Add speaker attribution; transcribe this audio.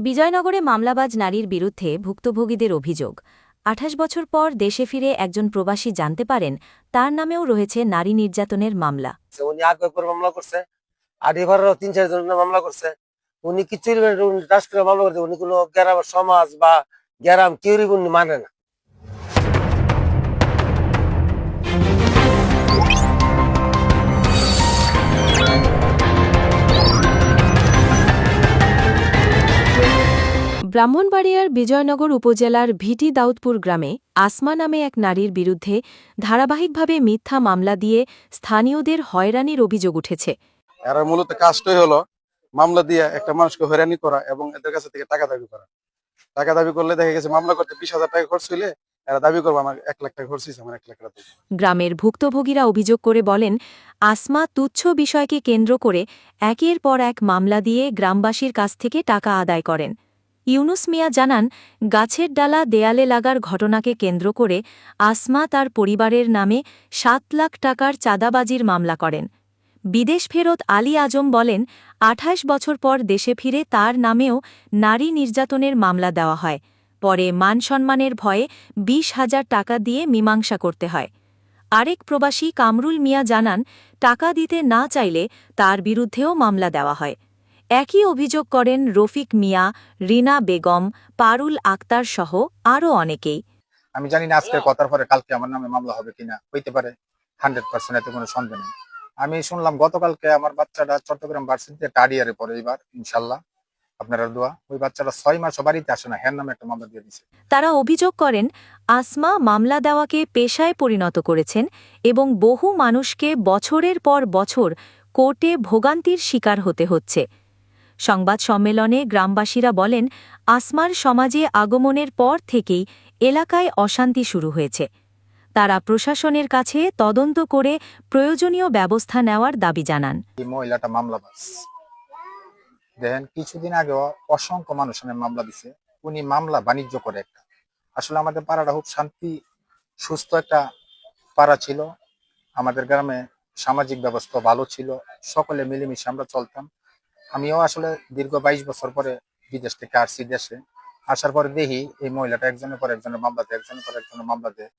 Speaker 1: বিজয়নগরে মামলাবাজ নারীর বিরুদ্ধে ভুক্তভোগীদের অভিযোগ। আঠাশ বছর পর দেশে ফিরে একজন প্রবাসী জানতে পারেন, তার নামেও রয়েছে নারী নির্যাতনের মামলা।
Speaker 2: উনি আগে মামলা করছে তিন মামলা করছে। উনি মামলা করছে উনি সমাজ বা গ্রাম কেউ মানে না।
Speaker 1: ব্রাহ্মণবাড়িয়ার বিজয়নগর উপজেলার ভিটি দাউদপুর গ্রামে আসমা নামে এক নারীর বিরুদ্ধে ধারাবাহিকভাবে মিথ্যা মামলা দিয়ে স্থানীয়দের হয়রানির অভিযোগ উঠেছে।
Speaker 3: এরা মূলত কাজটাই হলো মামলা দিয়ে একটা মানুষকে হয়রানি করা এবং এদের কাছে থেকে টাকা দাবি করা। টাকা দাবি করলে দেখা গেছে মামলা করতে বিশ হাজার টাকা খরচ হইলে এরা দাবি করব আমার এক লাখ টাকা খরচ হয়েছে আমার এক লাখ টাকা
Speaker 1: গ্রামের ভুক্তভোগীরা অভিযোগ করে বলেন আসমা তুচ্ছ বিষয়কে কেন্দ্র করে একের পর এক মামলা দিয়ে গ্রামবাসীর কাছ থেকে টাকা আদায় করেন। ইউনুস মিয়া জানান, গাছের ডালা দেয়ালে লাগার ঘটনাকে কেন্দ্র করে আসমা তার পরিবারের নামে সাত লাখ টাকার চাঁদাবাজির মামলা করেন। বিদেশ ফেরত আলী আজম বলেন, আঠাশ বছর পর দেশে ফিরে তার নামেও নারী নির্যাতনের মামলা দেওয়া হয়। পরে মান সম্মানের ভয়ে বিশ হাজার টাকা দিয়ে মীমাংসা করতে হয়। আরেক প্রবাসী কামরুল মিয়া জানান, টাকা দিতে না চাইলে তার বিরুদ্ধেও মামলা দেওয়া হয়। একই অভিযোগ করেন রফিক মিয়া রিনা বেগম পারুল আক্তার সহ আরও অনেকেই।
Speaker 4: আমি জানি না আজকের কথার পরে কালকে আমার নামে মামলা হবে কিনা হইতে পারে হান্ড্রেড পার্সেন্ট এতে কোনো সন্দেহ নেই। আমি শুনলাম গতকালকে আমার বাচ্চাটা চট্টগ্রাম ভার্সিটিতে টার্ড ইয়ারে পড়ে এবার ইনশাল্লাহ আপনারা দোয়া ওই বাচ্চাটা ছয় মাসও বাড়িতে আসে না হ্যার নামে একটা মামলা দিয়ে দিছে।
Speaker 1: তারা অভিযোগ করেন আসমা মামলা দেওয়াকে পেশায় পরিণত করেছেন এবং বহু মানুষকে বছরের পর বছর কোর্টে ভোগান্তির শিকার হতে হচ্ছে। সংবাদ সম্মেলনে গ্রামবাসীরা বলেন, আসমার সমাজে আগমনের পর থেকেই এলাকায় অশান্তি শুরু হয়েছে। তারা প্রশাসনের কাছে তদন্ত করে প্রয়োজনীয় ব্যবস্থা নেওয়ার দাবি জানান।
Speaker 4: মহিলাটা মামলাবাজ দেখেন, কিছুদিন আগে অসংখ্য মানুষ নামে মামলা দিছে। উনি মামলা বাণিজ্য করে একটা। আসলে আমাদের পাড়াটা খুব শান্তি, সুস্থ একটা পাড়া ছিল। আমাদের গ্রামে সামাজিক ব্যবস্থা ভালো ছিল। সকলে মিলেমিশে আমরা চলতাম। আমিও আসলে দীর্ঘ বাইশ বছর পরে বিদেশ থেকে আসছি দেশে। আসার পরে দেখি এই মহিলাটা একজনের পর একজনের মামলাতে, একজনের পর একজনের মামলা দেয়